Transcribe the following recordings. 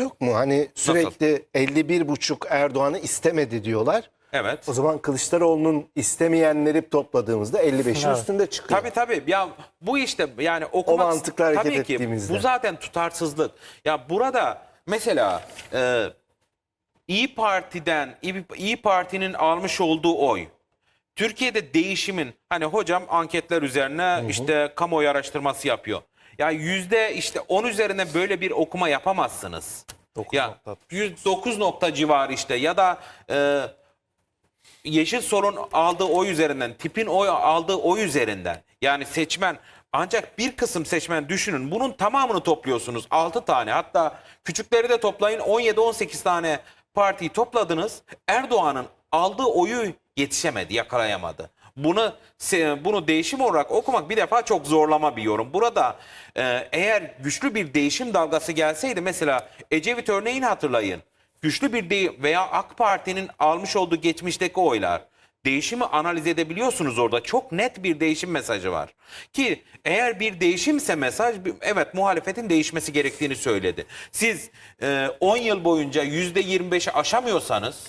yok mu? Hani sürekli 51,5 Erdoğan'ı istemedi diyorlar. Evet. O zaman Kılıçdaroğlu'nun istemeyenleri topladığımızda 55'in Evet. üstünde çıkıyor. Tabii tabii. Ya bu işte yani okumak mantıkla hareket tabii ki ettiğimizde. bu zaten tutarsızlık. Ya burada mesela e, İyi Parti'den İyi, İyi Parti'nin almış olduğu oy Türkiye'de değişimin hani hocam anketler üzerine işte kamuoyu araştırması yapıyor. Ya yüzde işte 10 üzerine böyle bir okuma yapamazsınız. Dokuz ya nokta. 109 nokta civarı işte ya da e, Yeşil Sol'un aldığı oy üzerinden, tipin oy aldığı oy üzerinden yani seçmen ancak bir kısım seçmen düşünün bunun tamamını topluyorsunuz 6 tane hatta küçükleri de toplayın 17-18 tane partiyi topladınız Erdoğan'ın aldığı oyu yetişemedi yakalayamadı. Bunu bunu değişim olarak okumak bir defa çok zorlama bir yorum. Burada e, eğer güçlü bir değişim dalgası gelseydi mesela Ecevit örneğini hatırlayın güçlü bir de veya AK Parti'nin almış olduğu geçmişteki oylar değişimi analiz edebiliyorsunuz orada. Çok net bir değişim mesajı var. Ki eğer bir değişimse mesaj evet muhalefetin değişmesi gerektiğini söyledi. Siz e, 10 yıl boyunca %25'i aşamıyorsanız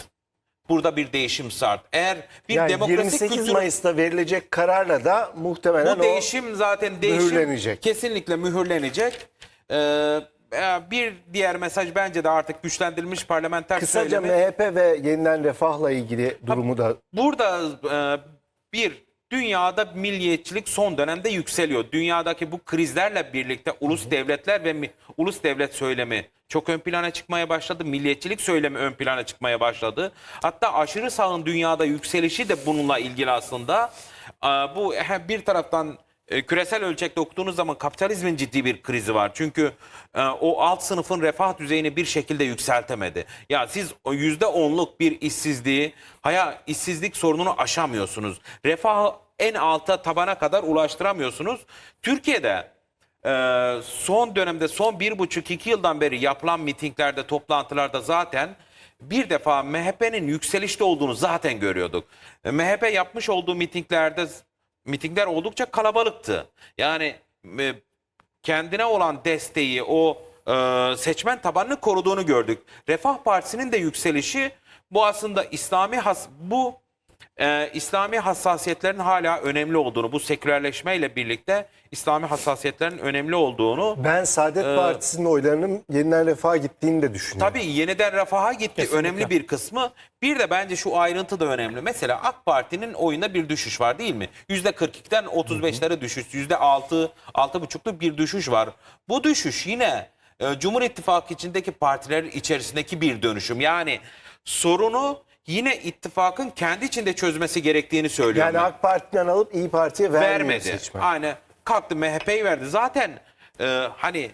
burada bir değişim şart. Eğer bir yani demokrasi 28 kültürü Mayıs'ta verilecek kararla da muhtemelen bu değişim zaten değişim mühürlenecek. kesinlikle mühürlenecek. Ee, e, bir diğer mesaj bence de artık güçlendirilmiş parlamenter kısaca söylemi. MHP ve yeniden refahla ilgili durumu da Burada e, bir dünyada milliyetçilik son dönemde yükseliyor. Dünyadaki bu krizlerle birlikte ulus devletler ve mi- ulus devlet söylemi çok ön plana çıkmaya başladı. Milliyetçilik söylemi ön plana çıkmaya başladı. Hatta aşırı sağın dünyada yükselişi de bununla ilgili aslında. Bu bir taraftan e, küresel ölçekte okuduğunuz zaman kapitalizmin ciddi bir krizi var. Çünkü e, o alt sınıfın refah düzeyini bir şekilde yükseltemedi. Ya siz yüzde onluk bir işsizliği, haya işsizlik sorununu aşamıyorsunuz. Refahı en alta tabana kadar ulaştıramıyorsunuz. Türkiye'de e, son dönemde son bir buçuk iki yıldan beri yapılan mitinglerde, toplantılarda zaten bir defa MHP'nin yükselişte olduğunu zaten görüyorduk. E, MHP yapmış olduğu mitinglerde mitingler oldukça kalabalıktı. Yani e, kendine olan desteği, o e, seçmen tabanını koruduğunu gördük. Refah Partisi'nin de yükselişi bu aslında İslami has bu e, İslami hassasiyetlerin hala önemli olduğunu, bu sekülerleşmeyle birlikte İslami hassasiyetlerin önemli olduğunu ben Saadet Ee, Partisi'nin oylarının yeniden refaha gittiğini de düşünüyorum. Tabii yeniden refaha gitti Kesinlikle. önemli bir kısmı. Bir de bence şu ayrıntı da önemli. Mesela AK Parti'nin oyunda bir düşüş var değil mi? %42'den 35'lere düşüş. %6, 6,5'luk bir düşüş var. Bu düşüş yine e, Cumhur İttifakı içindeki partiler içerisindeki bir dönüşüm. Yani sorunu yine ittifakın kendi içinde çözmesi gerektiğini söylüyorum. Yani ben AK Parti'den alıp İyi Parti'ye vermedi. seçmen. Aynı kalktı MHP'yi verdi. Zaten e, hani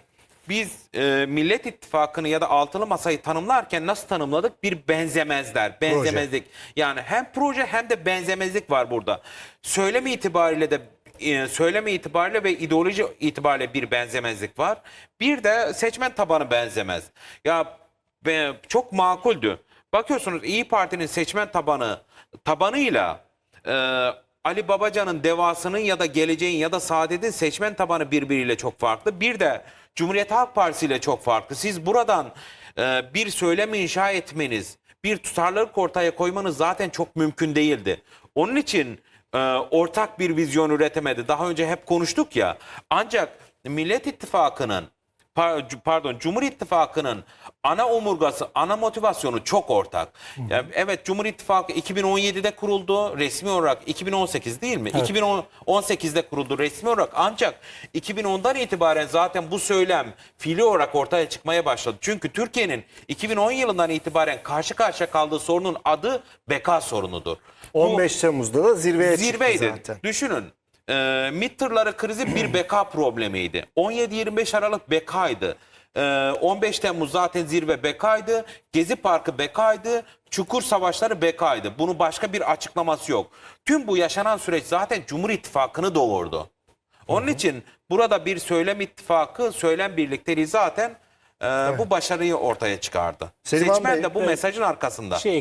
biz e, Millet İttifakı'nı ya da altılı masayı tanımlarken nasıl tanımladık? Bir benzemezler, benzemezlik. Yani hem proje hem de benzemezlik var burada. Söylemi itibariyle de e, söyleme itibariyle ve ideoloji itibariyle bir benzemezlik var. Bir de seçmen tabanı benzemez. Ya be, çok makuldü. Bakıyorsunuz İyi Parti'nin seçmen tabanı tabanıyla e, Ali Babacan'ın devasının ya da geleceğin ya da Saadet'in seçmen tabanı birbiriyle çok farklı. Bir de Cumhuriyet Halk Partisi ile çok farklı. Siz buradan e, bir söylem inşa etmeniz, bir tutarlılık ortaya koymanız zaten çok mümkün değildi. Onun için e, ortak bir vizyon üretemedi. Daha önce hep konuştuk ya. Ancak Millet İttifakı'nın pardon Cumhur İttifakı'nın ana omurgası, ana motivasyonu çok ortak. Yani evet Cumhur İttifakı 2017'de kuruldu resmi olarak 2018 değil mi? 2018'de kuruldu resmi olarak ancak 2010'dan itibaren zaten bu söylem fiili olarak ortaya çıkmaya başladı. Çünkü Türkiye'nin 2010 yılından itibaren karşı karşıya kaldığı sorunun adı beka sorunudur. Bu- 15 Temmuz'da da zirveye Zirveydi. çıktı zaten. Düşünün. E, tırları krizi bir beka problemiydi. 17-25 Aralık bekaydı. E, 15 Temmuz zaten zirve bekaydı. Gezi Parkı bekaydı. Çukur Savaşları bekaydı. Bunun başka bir açıklaması yok. Tüm bu yaşanan süreç zaten Cumhur İttifakı'nı doğurdu. Onun için burada bir söylem ittifakı, söylem birlikteliği zaten e, bu başarıyı ortaya çıkardı. Selim Han Seçmen Bey, de bu evet. mesajın arkasında. Şey